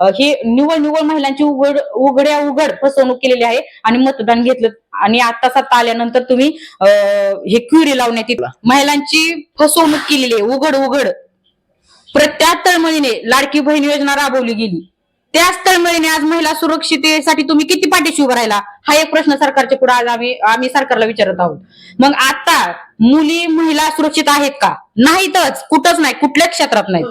ही हे निवड निवड महिलांची उघड उघड्या उघड फसवणूक केलेली आहे आणि मतदान घेतलं आणि आता सत्ता आल्यानंतर तुम्ही अं, हे क्युरी लावण्यात येईल महिलांची फसवणूक केलेली आहे उघड उघड. प्रत्येक तळमळीने लाडकी बहीण योजना राबवली गेली. त्याच तळमळीने आज महिला सुरक्षिततेसाठी तुम्ही किती पाठीशी उभं राहिला? हा एक प्रश्न सरकारच्या पुढे आज आम्ही आम्ही सरकारला विचारत आहोत. मग आता मुली महिला सुरक्षित आहेत का? नाहीतच कुठंच नाही कुठल्याच क्षेत्रात नाहीत.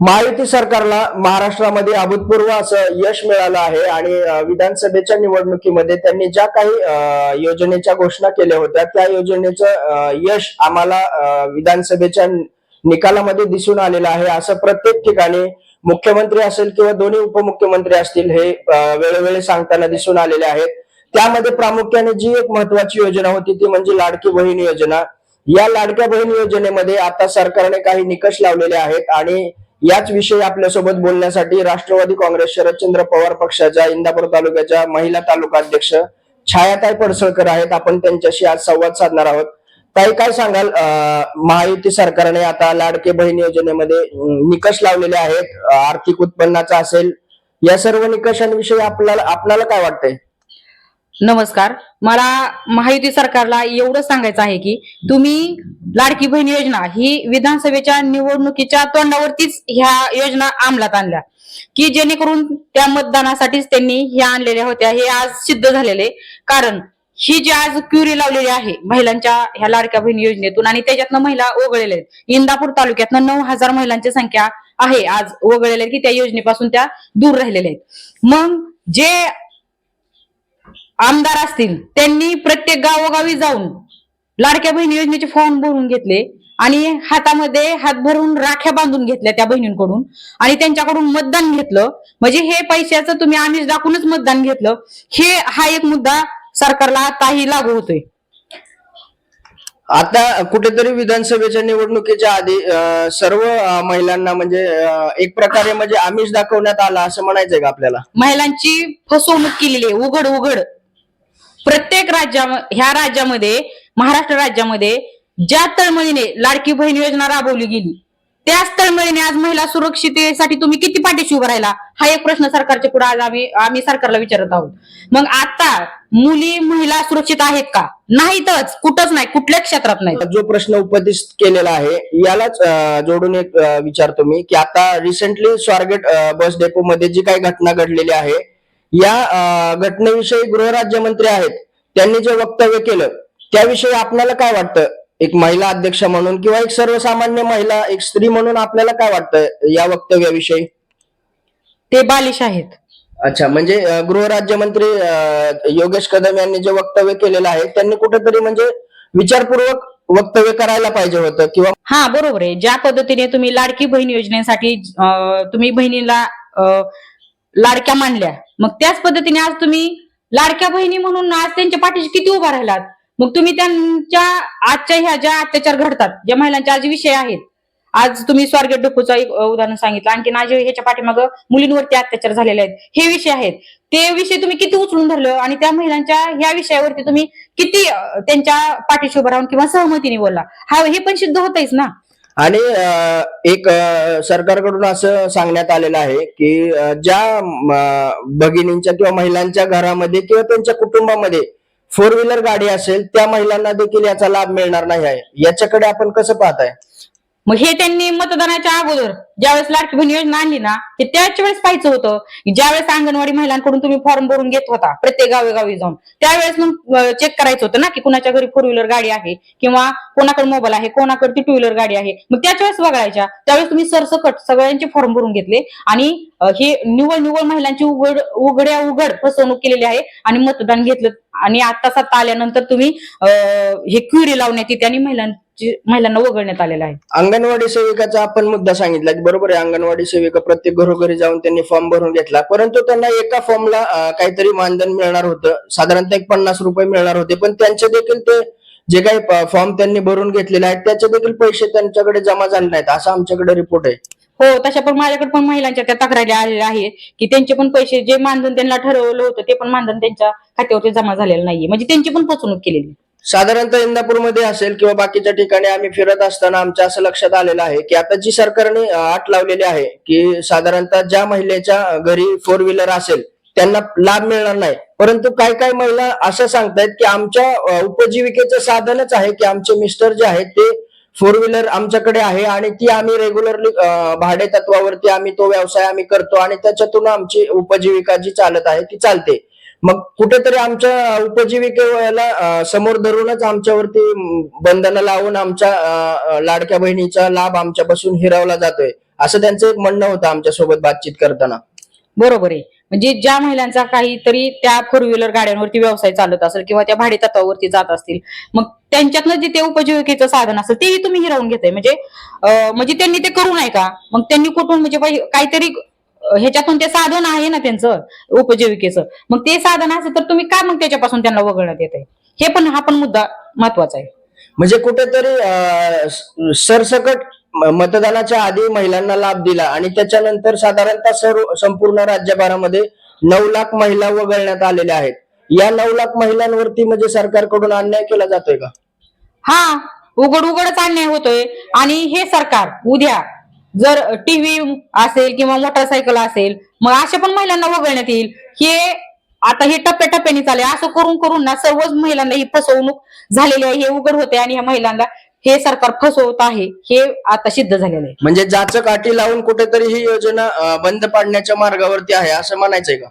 महायुती सरकारला महाराष्ट्रामध्ये अभूतपूर्व असं यश मिळालं आहे आणि विधानसभेच्या निवडणुकीमध्ये त्यांनी ज्या काही योजनेच्या घोषणा केल्या होत्या त्या योजनेचं यश आम्हाला विधानसभेच्या निकालामध्ये दिसून आलेलं आहे. असं प्रत्येक ठिकाणी मुख्यमंत्री असेल किंवा दोन्ही उपमुख्यमंत्री असतील हे वेळोवेळी सांगताना दिसून आलेले आहेत. त्यामध्ये प्रामुख्याने जी एक महत्वाची योजना होती ती म्हणजे लाडकी बहीण योजना. या लाडक्या बहीण योजनेमध्ये आता सरकारने काही निकष लावलेले आहेत आणि याच विषयी आपल्यासोबत बोलण्यासाठी राष्ट्रवादी काँग्रेस शरदचंद्र पवार पक्षाच्या इंदापूर तालुक्याच्या महिला तालुका अध्यक्ष छायाताई पडसळकर आहेत. आपण त्यांच्याशी आज संवाद साधणार आहोत. ताई काय सांगाल? महायुती सरकारने आता लाडके बहीण योजनेमध्ये निकष लावलेले आहेत. आर्थिक उत्पन्नाचा असेल. या सर्व निकषांविषयी आपल्याला आपल्याला काय वाटतंय? नमस्कार. मला महायुती सरकारला एवढं सांगायचं आहे की तुम्ही लाडकी बहीण योजना ही विधानसभेच्या निवडणुकीच्या तोंडावरतीच ह्या योजना अंमलात आणल्या. की जेणेकरून त्या मतदानासाठीच त्यांनी ह्या आणलेल्या होत्या हे आज सिद्ध झालेले. कारण ही जी आज क्युरी लावलेली आहे महिलांच्या ह्या लाडक्या बहीण योजनेतून आणि त्याच्यातनं महिला ओगळलेल्या आहेत. इंदापूर तालुक्यातनं नऊ हजार महिलांची संख्या आहे आज वगळलेल्या की त्या योजनेपासून त्या दूर राहिलेल्या आहेत. मग जे आमदार असतील त्यांनी प्रत्येक गावोगावी जाऊन लाडक्या बहिणी योजनेचे फॉर्म भरून घेतले आणि हातामध्ये हात भरून राख्या बांधून घेतल्या त्या बहिणींकडून आणि त्यांच्याकडून मतदान घेतलं. म्हणजे हे पैशाचं तुम्ही आमिष दाखवूनच मतदान घेतलं. हे हा एक मुद्दा सरकारला आताही लागू होतोय. आता कुठेतरी विधानसभेच्या निवडणुकीच्या आधी सर्व महिलांना म्हणजे एक प्रकारे म्हणजे आमिष दाखवण्यात आला असं म्हणायचंय का आपल्याला? महिलांची फसवणूक केलेली आहे. उघड उघड. प्रत्येक राज्या ह्या राज्यामध्ये महाराष्ट्र राज्यामध्ये ज्या तळमळीने लाडकी बहीण योजना राबवली गेली त्याच तळमळीने आज महिला सुरक्षिततेसाठी तुम्ही किती पाठीशी उभा राहिला? हा एक प्रश्न सरकारच्या पुढे आज आम्ही आम्ही सरकारला विचारत आहोत. मग आता मुली महिला सुरक्षित आहेत का? नाहीतच कुठंच नाही कुठल्याच क्षेत्रात नाही जो प्रश्न उपस्थित केलेला आहे यालाच जोडून एक विचारतो मी की आता रिसेंटली स्वारगेट बस डेपो मध्ये जी काही घटना घडलेली आहे या घटनेविषयी गृहराज्यमंत्री आहेत. त्यांनी जे वक्तव्य केलं त्याविषयी आपल्याला काय वाटतं? एक महिला अध्यक्ष म्हणून किंवा एक सर्वसामान्य महिला एक स्त्री म्हणून आपल्याला काय वाटतं या वक्तव्याविषयी? ते बालिश आहेत. अच्छा म्हणजे गृहराज्यमंत्री योगेश कदम यांनी जे वक्तव्य केलेलं आहे त्यांनी कुठेतरी म्हणजे विचारपूर्वक वक्तव्य करायला पाहिजे होतं किंवा हा बरोबर आहे. ज्या पद्धतीने तुम्ही लाडकी बहीण योजनेसाठी तुम्ही बहिणीला लाडक्या मांडल्या मग त्याच पद्धतीने आज तुम्ही लाडक्या बहिणी म्हणून आज त्यांच्या पाठीशी किती उभा राहिलात? मग तुम्ही त्यांच्या आजच्या ह्या ज्या अत्याचार घडतात ज्या महिलांचे आज विषय आहेत आज तुम्ही स्वारगेट डोकूचं एक उदाहरण सांगितलं. आणखी आज ह्याच्या पाठीमागं मुलींवरती अत्याचार झालेले आहेत. हे विषय आहेत. ते विषय तुम्ही किती उचलून धरलं आणि त्या महिलांच्या ह्या विषयावरती तुम्ही किती त्यांच्या पाठीशी उभं राहून किंवा सहमतीने बोलला? हा हे पण सिद्ध होतच ना? आणि एक सरकारकडून असं सांगण्यात आलेलं आहे की ज्या भगिनींच्या किंवा महिलांच्या घरामध्ये किंवा त्यांच्या कुटुंबामध्ये फोर व्हीलर गाडी असेल त्या महिलांना देखील याचा लाभ मिळणार नाही आहे. याच्याकडे आपण कसं पाहताय? मग हे त्यांनी मतदानाच्या अगोदर ज्यावेळेस लाडकी बहीण योजना आणली ना ते त्याच वेळेस पाहायचं होतं ज्यावेळेस अंगणवाडी महिलांकडून तुम्ही फॉर्म भरून घेत होता प्रत्येक गावेगावी जाऊन त्यावेळेस मग चेक करायचं होतं ना की कुणाच्या घरी फोर व्हीलर गाडी आहे किंवा कोणाकडे मोबाईल आहे कोणाकडे ती टू व्हीलर गाडी आहे. मग त्याच वेळेस बघायच्या त्यावेळेस तुम्ही सरसकट सगळ्यांचे फॉर्म भरून घेतले आणि हे निवळ निवळ महिलांची उघड उघड्या उघड फसवणूक केलेली आहे आणि मतदान घेतलं. आणि आता सत्ता आल्यानंतर तुम्ही अं, हे क्युरी लावण्यात येते आणि महिलांची महिलांना वगळण्यात आलेलं आहे. अंगणवाडी सेविकाचा आपण मुद्दा सांगितला की बरोबर आहे अंगणवाडी सेविका प्रत्येक घरोघरी जाऊन त्यांनी फॉर्म भरून घेतला. परंतु त्यांना एका फॉर्मला काहीतरी मानधन मिळणार होतं. साधारणतः एक पन्नास रुपये मिळणार होते. पण त्यांचे देखील ते जे काही फॉर्म त्यांनी भरून घेतलेले आहेत त्याचे देखील पैसे त्यांच्याकडे जमा झाले नाहीत असा आमच्याकडे रिपोर्ट आहे. हो तशा पण माझ्याकडे पण महिलांच्या त्या तक्रारी आलेल्या आहेत की त्यांचे पण पैसे जे मानधन त्यांना ठरवलं होतं ते पण मानधन त्यांच्या खात्यावरती जमा झालेलं नाहीये. म्हणजे त्यांची पण फसवणूक केलेली साधारणतः इंदापूरमध्ये असेल किंवा बाकीच्या ठिकाणी आम्ही फिरत असताना आमच्या असं लक्षात आलेलं आहे की आता जी सरकारने आट लावलेली आहे की साधारणतः ज्या महिलेच्या घरी फोर व्हीलर असेल त्यांना लाभ मिळणार नाही. परंतु काय काय महिला असं सांगतायत की आमच्या उपजीविकेचं साधनच आहे की आमचे मिस्टर जे आहेत ते फोर व्हीलर आमच्याकडे आहे आणि ती आम्ही रेग्युलरली भाडे तत्वावरती आम्ही तो व्यवसाय आम्ही करतो आणि त्याच्यातून आमची उपजीविका जी चालत आहे ती चालते. मग कुठेतरी आमच्या उपजीविकेला समोर धरूनच आमच्यावरती बंधनं लावून आमच्या लाडक्या बहिणीचा लाभ आमच्यापासून हिरावला जातोय. असं त्यांचं एक म्हणणं होतं आमच्यासोबत बातचीत करताना. बरोबर आहे. म्हणजे ज्या महिलांचा काहीतरी त्या फोर व्हीलर गाड्यांवरती व्यवसाय चालत असेल किंवा त्या भाडे तत्वावरती जात असतील मग त्यांच्यातनं जे ते उपजीविकेचं साधन असेल तेही तुम्ही हिरावून घेताय. म्हणजे म्हणजे त्यांनी ते करू नये का? मग त्यांनी कुठून म्हणजे काहीतरी ह्याच्यातून ते साधन आहे ना त्यांचं उपजीविकेचं. मग ते साधन असेल तर तुम्ही का मग त्याच्यापासून त्यांना वगळण्यात येत आहे हे पण हा पण मुद्दा महत्त्वाचा आहे. म्हणजे कुठेतरी सरसकट मतदानाच्या आधी महिलांना लाभ दिला आणि त्याच्यानंतर साधारणतः सर्व संपूर्ण राज्यभरामध्ये नऊ लाख महिला वगळण्यात आलेल्या आहेत. या नऊ लाख महिलांवरती म्हणजे सरकारकडून अन्याय केला जातोय का? हा उघड उघडच अन्याय होतोय. आणि हे सरकार उद्या जर टीव्ही असेल किंवा मोटरसायकल असेल मग अशा पण महिलांना वगळण्यात येईल. हे आता हे टप्प्याटप्प्याने चालेल असं करून करून ना सर्वच महिलांना ही फसवणूक झालेली आहे हे उघड होते आणि ह्या महिलांना हे सरकार फसवत आहे हे आता सिद्ध झालेलं आहे. म्हणजे जाचं काठी लावून कुठेतरी ही योजना अं, बंद पाडण्याच्या मार्गावरती आहे असं म्हणायचंय का?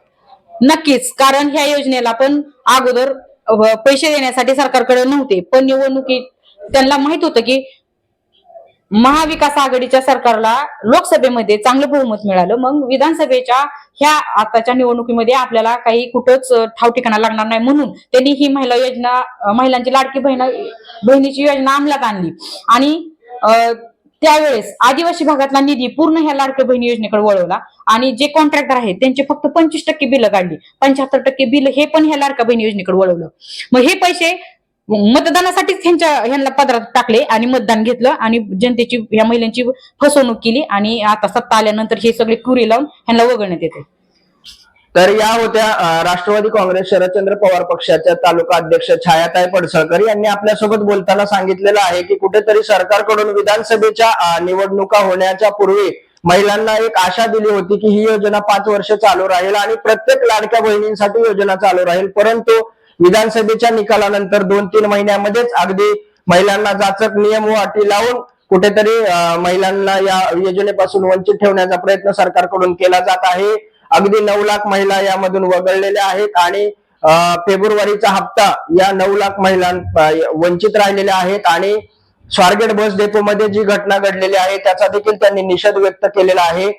नक्कीच कारण ह्या योजनेला पण अगोदर अ, पैसे देण्यासाठी सरकारकडे नव्हते. पण निवडणुकीत त्यांना माहीत होतं की महाविकास आघाडीच्या सरकारला लोकसभेमध्ये चांगलं बहुमत मिळालं. मग विधानसभेच्या ह्या आताच्या निवडणुकीमध्ये आपल्याला काही कुठंच ठाव ठिकाणा लागणार नाही. म्हणून त्यांनी ही महिला योजना महिलांची लाडकी बहीण बहिणीची योजना अंमलात आणली. आणि त्यावेळेस आदिवासी भागातला निधी पूर्ण ह्या लाडक्या बहिणी योजनेकडे वळवला. आणि जे कॉन्ट्रॅक्टर आहेत त्यांचे फक्त पंचवीस टक्के बिलं काढली. पंच्याहत्तर टक्के बिल हे पण ह्या लाडक्या बहिणी योजनेकडे वळवलं. मग हे पैसे मतदानासाठीच ह्यांच्या ह्यांना पदरात टाकले आणि मतदान घेतलं आणि जनतेची या महिलांची फसवणूक केली आणि आता सत्ता आल्यानंतर हे सगळे कुरी लावून ह्यांना वगळण्यात येते. तर या होत्या राष्ट्रवादी काँग्रेस शरदचंद्र पवार पक्षाच्या तालुका अध्यक्ष छायाताई पडसळकर यांनी आपल्यासोबत बोलताना सांगितलेलं आहे की कुठेतरी सरकारकडून विधानसभेच्या निवडणुका होण्याच्या पूर्वी महिलांना एक आशा दिली होती की ही योजना पाच वर्ष चालू राहील आणि प्रत्येक लाडक्या बहिणींसाठी योजना चालू राहील. परंतु विधानसभेच्या निकालानंतर दोन तीन महिन्यामध्येच अगदी महिलांना जाचक नियम व अटी लावून कुठेतरी महिलांना या योजनेपासून वंचित ठेवण्याचा प्रयत्न सरकारकडून केला जात आहे. अगदी नऊ लाख महिला यामधून वगळलेल्या आहेत आणि फेब्रुवारीचा हप्ता या नऊ लाख महिला वंचित राहिलेल्या आहेत आणि स्वारगेट बस डेपोमध्ये जी घटना घडलेली आहे त्याचा देखील त्यांनी निषेध व्यक्त केलेला आहे.